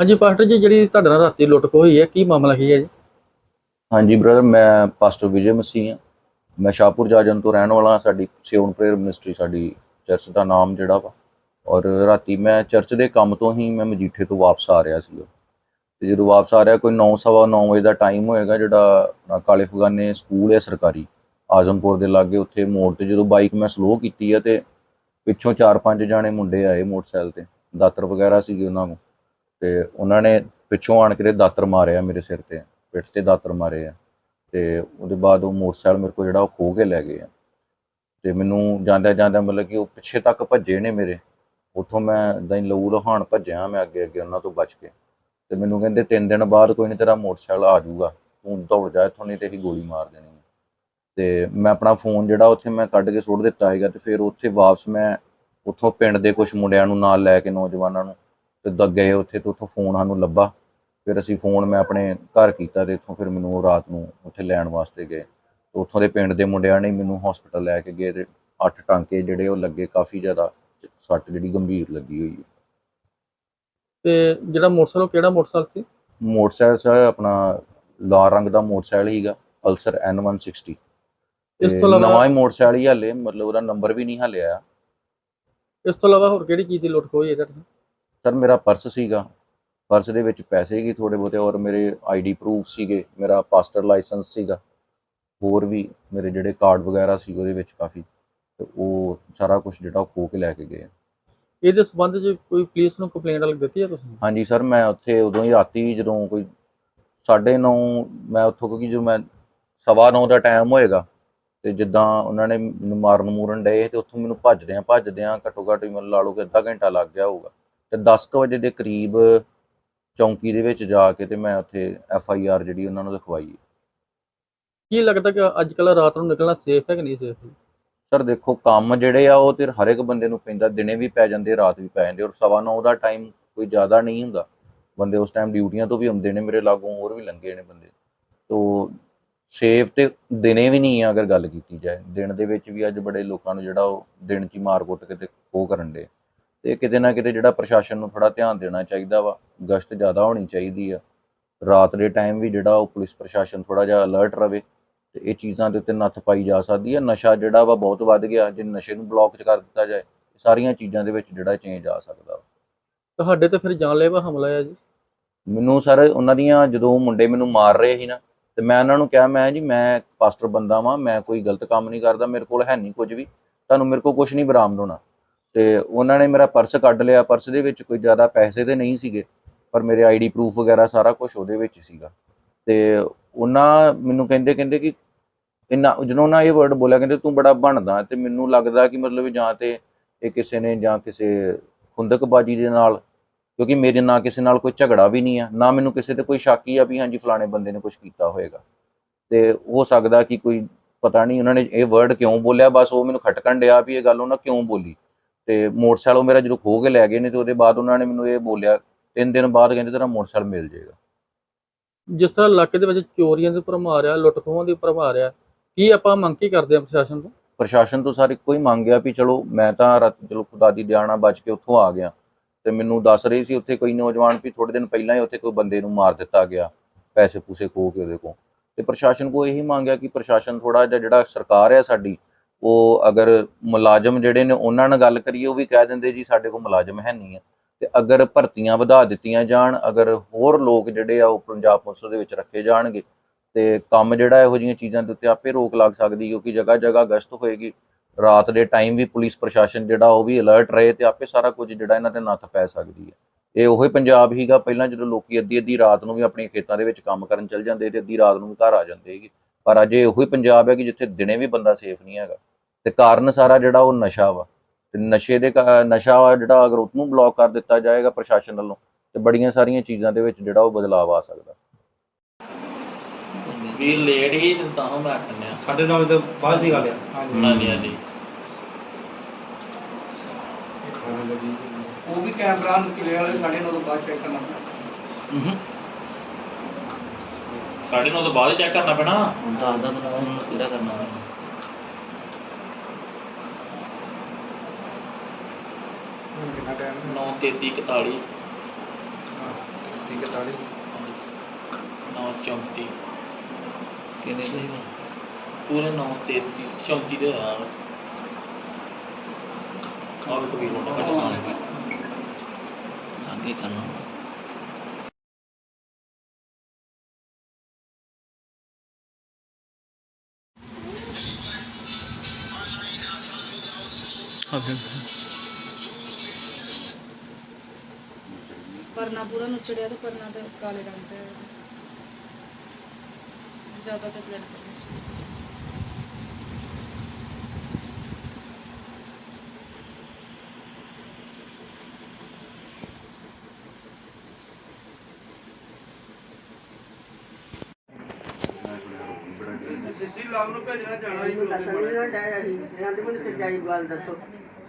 ਹਾਂਜੀ ਪਾਸਟਰ ਜੀ, ਜਿਹੜੀ ਤੁਹਾਡੇ ਨਾਲ ਰਾਤੀ ਲੁੱਟ ਖੋਹ ਹੋਈ ਹੈ, ਕੀ ਮਾਮਲਾ ਕੀ ਹੈ ਜੀ? ਹਾਂਜੀ ਬ੍ਰਦਰ ਮੈਂ ਪਾਸਟਰ ਵਿਜੇ ਮਸੀਹ ਹਾਂ। ਮੈਂ ਸ਼ਾਹਪੁਰ ਜਾਜਨ ਤੋਂ ਰਹਿਣ ਵਾਲਾ ਹਾਂ। ਸਾਡੀ ਸਿਓਨ ਪ੍ਰੇਅਰ ਮਿਨਿਸਟਰੀ ਸਾਡੀ ਚਰਚ ਦਾ ਨਾਮ ਜਿਹੜਾ ਵਾ। ਔਰ ਰਾਤੀ ਮੈਂ ਚਰਚ ਦੇ ਕੰਮ ਤੋਂ ਹੀ ਮੈਂ ਮਜੀਠੇ ਤੋਂ ਵਾਪਸ ਆ ਰਿਹਾ ਸੀ ਤੇ ਜਦੋਂ ਵਾਪਸ ਆ ਰਿਹਾ, ਕੋਈ 9:30 ਵਜੇ ਦਾ ਟਾਈਮ ਹੋਏਗਾ, ਜਿਹੜਾ ਕਾਲੇ ਫਗਾਨੇ ਸਕੂਲ ਹੈ ਸਰਕਾਰੀ, ਆਜ਼ਮਪੁਰ ਦੇ ਲਾਗੇ ਉੱਥੇ ਮੋੜ ਤੇ ਜਦੋਂ ਬਾਈਕ ਮੈਂ ਸਲੋ ਕੀਤੀ ਆ ਤੇ ਪਿੱਛੋਂ ਚਾਰ, ਪੰਜ ਜਾਣੇ ਮੁੰਡੇ ਆਏ ਮੋਟਰਸਾਈਕਲ ਤੇ। ਦਾਤਰ ਵਗੈਰਾ ਸੀਗੇ ਉਹਨਾਂ ਨੂੰ। ਤੇ ਉਹਨਾਂ ਨੇ ਪਿੱਛੋਂ ਆਣ ਕੇ ਦਾਤਰ ਮਾਰਿਆ ਮੇਰੇ ਸਿਰ ਤੇ, ਪਿੱਠ ਤੇ ਦਾਤਰ ਮਾਰੇ ਆ ਤੇ ਉਹਦੇ ਬਾਅਦ ਉਹ ਮੋਟਰਸਾਈਕਲ ਮੇਰੇ ਕੋਲ ਜਿਹੜਾ ਉਹ ਖੋਹ ਕੇ ਲੈ ਗਏ ਆ। ਤੇ ਮੈਨੂੰ ਜਾਂਦਿਆਂ ਜਾਂਦਿਆਂ ਮਤਲਬ ਕਿ ਉਹ ਪਿੱਛੇ ਤੱਕ ਭੱਜੇ ਨੇ ਮੇਰੇ, ਉੱਥੋਂ ਮੈਂ ਏਦਾਂ ਹੀ ਲਹੂ ਲਹਾਣ ਭੱਜਿਆ ਮੈਂ ਅੱਗੇ ਅੱਗੇ ਉਹਨਾਂ ਤੋਂ ਬਚ ਕੇ। ਤੇ ਮੈਨੂੰ ਕਹਿੰਦੇ ਤਿੰਨ ਦਿਨ ਬਾਅਦ ਕੋਈ ਨਹੀਂ ਤੇਰਾ ਮੋਟਰਸਾਈਕਲ ਆ ਜਾਊਗਾ, ਤੂੰ ਦੌੜ ਜਾ ਇੱਥੋਂ ਨਹੀਂ ਤੇ ਅਸੀਂ ਗੋਲੀ ਮਾਰ ਦੇਣੀ ਹੈ ਤੇ ਮੈਂ ਆਪਣਾ ਫੋਨ ਜਿਹੜਾ ਉੱਥੇ ਮੈਂ ਕੱਢ ਕੇ ਸੁੱਟ ਦਿੱਤਾ ਹੈਗਾ ਤੇ ਫਿਰ ਉੱਥੇ ਵਾਪਸ ਮੈਂ ਉੱਥੋਂ ਪਿੰਡ ਦੇ ਕੁਝ ਮੁੰਡਿਆਂ ਨੂੰ ਨਾਲ ਲੈ ਕੇ ਨੌਜਵਾਨਾਂ ਨੂੰ ਤੇ ਦ ਗਏ ਉੱਥੇ ਤੇ ਉੱਥੋਂ ਫੋਨ ਸਾਨੂੰ ਲੱਭਾ। ਫਿਰ ਅਸੀਂ ਫੋਨ ਮੈਂ ਆਪਣੇ ਘਰ ਕੀਤਾ ਤੇ ਇੱਥੋਂ ਫਿਰ ਮੈਨੂੰ ਰਾਤ ਨੂੰ ਉੱਥੇ ਲੈਣ ਵਾਸਤੇ ਗਏ। ਤੇ ਉੱਥੋਂ ਦੇ ਪਿੰਡ ਦੇ ਮੁੰਡਿਆਂ ਨੇ ਮੈਨੂੰ ਹਸਪੀਟਲ ਲੈ ਕੇ ਗਏ ਤੇ ਅੱਠ ਟਾਂਕੇ ਜਿਹੜੇ ਉਹ ਲੱਗੇ ਕਾਫੀ ਜ਼ਿਆਦਾ ਸੱਟ ਜਿਹੜੀ ਗੰਭੀਰ ਲੱਗੀ ਹੋਈ ਹੈ। ਤੇ ਜਿਹੜਾ ਮੋਟਰਸਾਈਕਲ ਕਿਹੜਾ ਮੋਟਰਸਾਈਕਲ ਸੀ? ਮੋਟਰਸਾਈਕਲ ਸਰ ਆਪਣਾ ਲਾਲ ਰੰਗ ਦਾ ਮੋਟਰਸਾਈਕਲ ਹੀਗਾ ਪਲਸਰ N160 ਇਸ ਤੇ ਇਲਾਵਾ ਨਵਾਂ ਹੀ ਮੋਟਰਸਾਈਕਲ ਹੀ ਹਲੇ ਮਤਲਬ ਉਹਦਾ ਨੰਬਰ ਵੀ ਨਹੀਂ ਹਲੇ ਆਇਆ। ਇਸ ਤੋਂ ਇਲਾਵਾ ਹੋਰ ਕਿਹੜੀ ਚੀਜ਼ ਦੀ ਲੁੱਟ ਖੋਹ ਹੋਈ ਹੈ ਤੁਹਾਡੇ? ਸਰ ਮੇਰਾ ਪਰਸ ਸੀਗਾ। ਪਰਸ ਦੇ ਵਿੱਚ ਪੈਸੇ ਹੀ ਥੋੜੇ ਬਹੁਤੇ ਔਰ ਮੇਰੇ ਆਈਡੀ ਪ੍ਰੂਫ ਸੀਗੇ ਮੇਰਾ ਪਾਸਟਰ ਲਾਇਸੈਂਸ ਸੀਗਾ। ਹੋਰ ਵੀ ਮੇਰੇ ਜਿਹੜੇ ਕਾਰਡ ਵਗੈਰਾ ਸੀ ਉਹਦੇ ਵਿੱਚ ਕਾਫੀ ਤੇ ਉਹ ਸਾਰਾ ਕੁਝ ਜਿਹੜਾ ਉਹ ਖੋ ਕੇ ਲੈ ਕੇ ਗਏ ਇਹਦੇ ਸੰਬੰਧ 'ਚ ਕੋਈ ਪੁਲਿਸ ਨੂੰ ਕੰਪਲੇਂਟ ਵਾਲੀ ਦਿੱਤੀ ਹੈ ਤੁਸੀਂ? ਹਾਂਜੀ ਸਰ ਮੈਂ ਉੱਥੇ ਉਦੋਂ ਹੀ ਰਾਤੀ ਜਦੋਂ ਕੋਈ 9:30 ਮੈਂ ਉੱਥੋਂ ਕਿਉਂਕਿ ਜਦੋਂ ਮੈਂ ਸਵਾ ਨੌ ਦਾ ਟਾਈਮ ਹੋਏਗਾ ਤੇ ਜਿੱਦਾਂ ਉਹਨਾਂ ਨੇ ਮੈਨੂੰ ਮਾਰਨ ਮੂਰਨ ਡਏ ਤੇ ਉੱਥੋਂ ਮੈਨੂੰ ਭੱਜਦਿਆਂ ਭੱਜਦਿਆਂ ਘੱਟੋ ਘੱਟ ਹੀ ਮੈਨੂੰ ਲਾ ਲਓ ਕਿ ਅੱਧਾ ਘੰਟਾ ਲੱਗ ਗਿਆ ਹੋਊਗਾ। ਤੇ 10 ਕੁ ਵਜੇ ਦੇ ਕਰੀਬ ਚੌਂਕੀ ਦੇ ਵਿੱਚ ਜਾ ਕੇ ਤੇ ਮੈਂ ਉੱਥੇ ਐਫ ਆਈ ਆਰ ਜਿਹੜੀ ਉਹਨਾਂ ਨੂੰ ਲਿਖਵਾਈ। ਕੀ ਲੱਗਦਾ ਕਿ ਅੱਜ ਕੱਲ੍ਹ ਰਾਤ ਨੂੰ ਨਿਕਲਣਾ ਸੇਫ ਹੈ ਕਿ ਨਹੀਂ ਸੇਫ ਸਰ ਦੇਖੋ ਕੰਮ ਜਿਹੜੇ ਆ ਉਹ ਤੇ ਹਰ ਇੱਕ ਬੰਦੇ ਨੂੰ ਪੈਂਦਾ ਦਿਨੇ ਵੀ ਪੈ ਜਾਂਦੇ ਰਾਤ ਵੀ ਪੈ ਜਾਂਦੇ ਔਰ ਸਵਾ ਨੌ ਦਾ ਟਾਈਮ ਕੋਈ ਜ਼ਿਆਦਾ ਨਹੀਂ ਹੁੰਦਾ। ਬੰਦੇ ਉਸ ਟਾਈਮ ਡਿਊਟੀਆਂ ਤੋਂ ਵੀ ਆਉਂਦੇ ਨੇ ਮੇਰੇ ਲਾਗੋਂ ਹੋਰ ਵੀ ਲੰਘੇ ਨੇ ਬੰਦੇ। ਤੋ ਸੇਫ ਤੇ ਦਿਨੇ ਵੀ ਨਹੀਂ ਆ ਅਗਰ ਗੱਲ ਕੀਤੀ ਜਾਏ। ਦਿਨ ਦੇ ਵਿੱਚ ਵੀ ਅੱਜ ਬੜੇ ਲੋਕਾਂ ਨੂੰ ਜਿਹੜਾ ਉਹ ਦਿਨ 'ਚ ਮਾਰ ਕੁੱਟ ਕੇ ਤੇ ਉਹ ਕਰਨ ਦੇ। ਤੇ ਕਿਤੇ ਨਾ ਕਿਤੇ ਜਿਹੜਾ ਪ੍ਰਸ਼ਾਸਨ ਨੂੰ ਥੋੜਾ ਧਿਆਨ ਦੇਣਾ ਚਾਹੀਦਾ ਵਾ ਗਸ਼ਤ ਜ਼ਿਆਦਾ ਹੋਣੀ ਚਾਹੀਦੀ ਆ। ਰਾਤ ਦੇ ਟਾਈਮ ਵੀ ਜਿਹੜਾ ਉਹ ਪੁਲਿਸ ਪ੍ਰਸ਼ਾਸਨ ਥੋੜਾ ਜਿਹਾ ਅਲਰਟ ਰਵੇ ਤੇ ਇਹ ਚੀਜ਼ਾਂ ਦੇ ਉੱਤੇ ਨੱਥ ਪਾਈ ਜਾ ਸਕਦੀ ਹੈ ਨਸ਼ਾ ਜਿਹੜਾ ਵਾ ਬਹੁਤ ਵੱਧ ਗਿਆ ਜੇ ਨਸ਼ੇ ਨੂੰ ਬਲੌਕ ਕਰ ਦਿੱਤਾ ਜਾਏ ਸਾਰੀਆਂ ਚੀਜ਼ਾਂ ਦੇ ਵਿੱਚ ਜਿਹੜਾ ਚੇਂਜ ਆ ਸਕਦਾ। ਤੁਹਾਡੇ ਤੇ ਫਿਰ ਜਾਨਲੇਵਾ ਹਮਲਾ ਹੈ ਜੀ? ਮੈਨੂੰ ਸਰ ਉਹਨਾਂ ਦੀਆਂ ਜਦੋਂ ਮੁੰਡੇ ਮੈਨੂੰ ਮਾਰ ਰਹੇ ਸੀ ਨਾ ਤੇ ਮੈਂ ਉਹਨਾਂ ਨੂੰ ਕਿਹਾ ਮੈਂ ਜੀ ਮੈਂ ਪਾਸਟਰ ਬੰਦਾ ਵਾਂ ਮੈਂ ਕੋਈ ਗਲਤ ਕੰਮ ਨਹੀਂ ਕਰਦਾ ਮੇਰੇ ਕੋਲ ਹੈ ਨਹੀਂ ਕੁਝ ਵੀ ਤੁਹਾਨੂੰ ਮੇਰੇ ਕੋਲ ਕੁਝ ਨਹੀਂ ਬਰਾਮਦ ਹੋਣਾ। ਤੇ ਉਹਨਾਂ ਨੇ ਮੇਰਾ ਪਰਸ ਕੱਢ ਲਿਆ। ਪਰਸ ਦੇ ਵਿੱਚ ਕੋਈ ਜ਼ਿਆਦਾ ਪੈਸੇ ਤੇ ਨਹੀਂ ਸੀਗੇ, ਪਰ ਮੇਰੇ ਆਈਡੀ ਪ੍ਰੂਫ ਵਗੈਰਾ ਸਾਰਾ ਕੁਝ ਉਹਦੇ ਵਿੱਚ ਸੀਗਾ। ਤੇ ਉਹਨਾਂ ਮੈਨੂੰ ਕਹਿੰਦੇ ਕਹਿੰਦੇ ਕਿ ਇੰਨਾ, ਜਦੋਂ ਉਹਨਾਂ ਇਹ ਵਰਡ ਬੋਲਿਆ, ਕਹਿੰਦੇ ਤੂੰ ਬੜਾ ਬਣਦਾ ਤੇ ਮੈਨੂੰ ਲੱਗਦਾ ਕਿ ਮਤਲਬ ਜਾਂ ਤੇ ਇਹ ਕਿਸੇ ਨੇ ਜਾਂ ਕਿਸੇ ਖੁੰਦਕਬਾਜੀ ਦੇ ਨਾਲ, ਕਿਉਂਕਿ ਮੇਰੇ ਨਾਲ ਕਿਸੇ ਨਾਲ ਕੋਈ ਝਗੜਾ ਵੀ ਨਹੀਂ ਆ, ਨਾ ਮੈਨੂੰ ਕਿਸੇ ਤੇ ਕੋਈ ਸ਼ੱਕ ਹੀ ਆ ਵੀ ਹਾਂਜੀ ਫਲਾਣੇ ਬੰਦੇ ਨੇ ਕੁਝ ਕੀਤਾ ਹੋਏਗਾ। ਤੇ ਹੋ ਸਕਦਾ ਕਿ ਕੋਈ ਪਤਾ ਨਹੀਂ ਉਹਨਾਂ ਨੇ ਇਹ ਵਰਡ ਕਿਉਂ ਬੋਲਿਆ, ਬਸ ਉਹ ਮੈਨੂੰ ਖਟਕਣ ਡਿਆ ਵੀ ਇਹ ਗੱਲ ਉਹਨਾਂ ਕਿਉਂ ਬੋਲੀ। ਤੇ ਮੋਟਰਸਾਈਕਲ ਉਹ ਮੇਰਾ ਜਦੋਂ ਖੋ ਕੇ ਲੈ ਗਏ ਨੇ ਤੇ ਉਹਦੇ ਬਾਅਦ ਉਹਨਾਂ ਨੇ ਮੈਨੂੰ ਇਹ ਬੋਲਿਆ ਤਿੰਨ ਦਿਨ ਬਾਅਦ ਕਹਿੰਦੇ ਤੇਰਾ ਮੋਟਰਸਾਈਕਲ ਮਿਲ ਜਾਏਗਾ। ਜਿਸ ਤਰ੍ਹਾਂ ਇਲਾਕੇ ਦੇ ਵਿੱਚ ਚੋਰੀਆਂ ਦੇ ਉੱਪਰ ਮਾਰਿਆ ਲੁੱਟ ਖੋਹਾਂ ਦੇ ਉੱਪਰ ਮਾਰਿਆ ਕੀ ਆਪਾਂ ਮੰਗ ਕੀ ਕਰਦੇ ਹਾਂ ਪ੍ਰਸ਼ਾਸਨ ਤੋਂ? ਪ੍ਰਸ਼ਾਸਨ ਤੋਂ ਸਰ ਇੱਕੋ ਹੀ ਮੰਗਿਆ ਵੀ ਚਲੋ ਮੈਂ ਤਾਂ ਰਾਤ ਚਲੋ ਖੁਦਾ ਦੀ ਦਿਆਣਾ ਬਚ ਕੇ ਉੱਥੋਂ ਆ ਗਿਆ ਤੇ ਮੈਨੂੰ ਦੱਸ ਰਹੀ ਸੀ ਉੱਥੇ ਕੋਈ ਨੌਜਵਾਨ ਵੀ ਥੋੜੇ ਦਿਨ ਪਹਿਲਾਂ ਹੀ ਉੱਥੇ ਕੋਈ ਬੰਦੇ ਨੂੰ ਮਾਰ ਦਿੱਤਾ ਗਿਆ ਪੈਸੇ ਪੂਸੇ ਖੋਹ ਕੇ ਉਹਦੇ ਕੋਲ। ਤੇ ਪ੍ਰਸ਼ਾਸਨ ਕੋ ਇਹੀ ਮੰਗਿਆ ਕਿ ਪ੍ਰਸ਼ਾਸਨ ਥੋੜਾ ਜਿਹਾ ਜਿਹੜਾ ਸਰਕਾਰ ਹੈ ਸਾਡੀ ਉਹ ਅਗਰ ਮੁਲਾਜ਼ਮ ਜਿਹੜੇ ਨੇ ਉਹਨਾਂ ਨਾਲ ਗੱਲ ਕਰੀਏ, ਉਹ ਵੀ ਕਹਿ ਦਿੰਦੇ ਜੀ ਸਾਡੇ ਕੋਲ ਮੁਲਾਜ਼ਮ ਹੈ ਨਹੀਂ ਹੈ ਤੇ ਅਗਰ ਭਰਤੀਆਂ ਵਧਾ ਦਿੱਤੀਆਂ ਜਾਣ, ਅਗਰ ਹੋਰ ਲੋਕ ਜਿਹੜੇ ਆ ਉਹ ਪੰਜਾਬ ਪੁਲਿਸ ਦੇ ਵਿੱਚ ਰੱਖੇ ਜਾਣਗੇ, ਤੇ ਕੰਮ ਜਿਹੜਾ ਇਹੋ ਜਿਹੀਆਂ ਚੀਜ਼ਾਂ ਦੇ ਉੱਤੇ ਆਪੇ ਰੋਕ ਲੱਗ ਸਕਦੀ ਕਿਉਂਕਿ ਜਗ੍ਹਾ ਜਗ੍ਹਾ ਗਸ਼ਤ ਹੋਏਗੀ, ਰਾਤ ਦੇ ਟਾਈਮ ਵੀ ਪੁਲਿਸ ਪ੍ਰਸ਼ਾਸਨ ਜਿਹੜਾ ਉਹ ਵੀ ਅਲਰਟ ਰਹੇ ਤੇ ਆਪੇ ਸਾਰਾ ਕੁਝ ਜਿਹੜਾ ਇਹਨਾਂ ਦੇ ਨੱਥ ਪੈ ਸਕਦੀ ਹੈ। ਇਹ ਉਹੀ ਪੰਜਾਬ ਹੀਗਾ, ਪਹਿਲਾਂ ਜਦੋਂ ਲੋਕੀ ਅੱਧੀ ਅੱਧੀ ਰਾਤ ਨੂੰ ਵੀ ਆਪਣੇ ਖੇਤਾਂ ਦੇ ਵਿੱਚ ਕੰਮ ਕਰਨ ਚੱਲ ਜਾਂਦੇ ਤੇ ਅੱਧੀ ਰਾਤ ਨੂੰ ਵੀ ਘਰ ਆ ਜਾਂਦੇ ਹੈਗੇ। ਪਰ ਅਜੇ ਉਹੀ ਪੰਜਾਬ ਹੈ ਕਿ ਜਿੱਥੇ ਦਿਨੇ ਵੀ ਬੰਦਾ ਸੇਫ ਨਹੀਂ ਹੈਗਾ। ਤੇ ਕਾਰਨ ਸਾਰਾ ਜਿਹੜਾ ਉਹ ਨਸ਼ਾ ਵਾ। ਤੇ ਨਸ਼ੇ ਦੇ ਨਸ਼ਾ ਵਾ ਜਿਹੜਾ ਅਗਰ ਉਹਨੂੰ ਬਲੌਕ ਕਰ ਦਿੱਤਾ ਜਾਏਗਾ ਪ੍ਰਸ਼ਾਸਨ ਵੱਲੋਂ ਤੇ ਬੜੀਆਂ ਸਾਰੀਆਂ ਚੀਜ਼ਾਂ ਦੇ ਵਿੱਚ ਜਿਹੜਾ ਉਹ ਬਦਲਾਅ ਆ ਸਕਦਾ। ਵੀ ਲੇਟ ਹੀ ਤਾਂ ਮੈਂ ਆਖਣਿਆ ਸਾਡੇ ਨਾਲ ਤਾਂ ਬਾਅਦ ਦੀ ਗੱਲ ਆ। ਹਾਂਜੀ ਹਾਂਜੀ ਉਹ ਵੀ ਕੈਮਰਾ ਨੂੰ ਕਿਲੇ ਵਾਲੇ ਸਾਡੇ ਨਾਲ ਤੋਂ ਬਾਅਦ ਚੈੱਕ ਕਰਨਾ। ਪੈਣਾ ਸਾਢੇ ਨੌ ਤੋਂ ਬਾਅਦ ਚੈੱਕ ਕਰਨਾ ਪੈਣਾ। ਦੱਸ ਦਾ ਤੈਨੂੰ ਹੁਣ ਕਿਹੜਾ ਕਰਨਾ ਪੈਣਾ ਕਿੰਨਾ ਟਾਈਮ 9 33 41 ਬਟਾਲੇ ਨੌ ਚੌਂਤੀ। ਕਿੰਨੇ ਤੋਂ ਹੀ ਵਾ? ਪੂਰੇ ਨੌ ਤੇਤੀ ਚੌਂਤੀ ਦੇ ਹੋਇਆ ਵਾ। ਆਹ ਵੀ ਕਬੀਰ ਮੁੰਡਾ ਕੱਟਣਾ ਅੱਗੇ ਕਰਨਾ ਪਰਨਾ ਪੂਰਾ ਨੁਚੜਿਆ ਤੇ ਪਰਨਾ ਤੇ ਕਾਲੇ ਰੰਗ ਦਾ। ਜ਼ਿਆਦਾ ਤੇ ਬਲੱਡ ਸਿੱਸੀ ਲਾਭ ਨੂੰ ਭੇਜਣਾ ਜਾਣਾ ਹੀ ਮੈਨੂੰ ਤਾਂ ਸਮਝ ਨਾ ਆਇਆ ਸੀ ਕਹਿੰਦੇ ਮੈਨੂੰ ਸੱਚਾਈ ਗੱਲ ਦੱਸੋ।